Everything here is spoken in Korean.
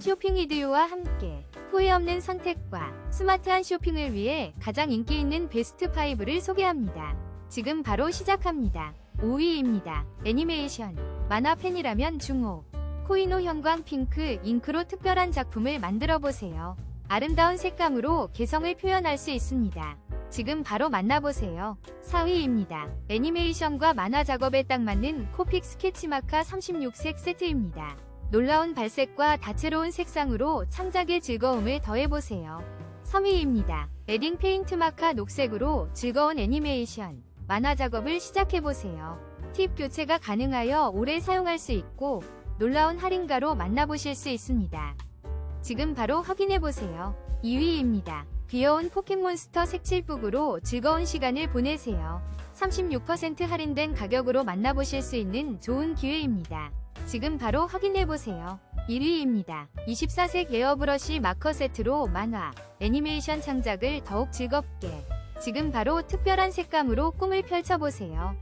쇼핑 이디오와 함께 후회 없는 선택과 스마트한 쇼핑을 위해 가장 인기 있는 베스트 5를 소개합니다. 지금 바로 시작합니다. 5위입니다. 애니메이션. 만화 팬이라면 중호. 코이노 형광 핑크 잉크로 특별한 작품을 만들어 보세요. 아름다운 색감으로 개성을 표현할 수 있습니다. 지금 바로 만나보세요. 4위입니다. 애니메이션과 만화 작업에 딱 맞는 코픽 스케치마카 36색 세트입니다. 놀라운 발색과 다채로운 색상으로 창작의 즐거움을 더해보세요. 3위입니다. 에딩 페인트 마카 녹색으로 즐거운 애니메이션, 만화 작업을 시작해보세요. 팁 교체가 가능하여 오래 사용할 수 있고 놀라운 할인가로 만나보실 수 있습니다. 지금 바로 확인해보세요. 2위입니다. 귀여운 포켓몬스터 색칠북으로 즐거운 시간을 보내세요. 36% 할인된 가격으로 만나보실 수 있는 좋은 기회입니다. 지금 바로 확인해보세요. 1위입니다. 24색 에어브러쉬 마커 세트로 만화, 애니메이션 창작을 더욱 즐겁게 지금 바로 특별한 색감으로 꿈을 펼쳐보세요.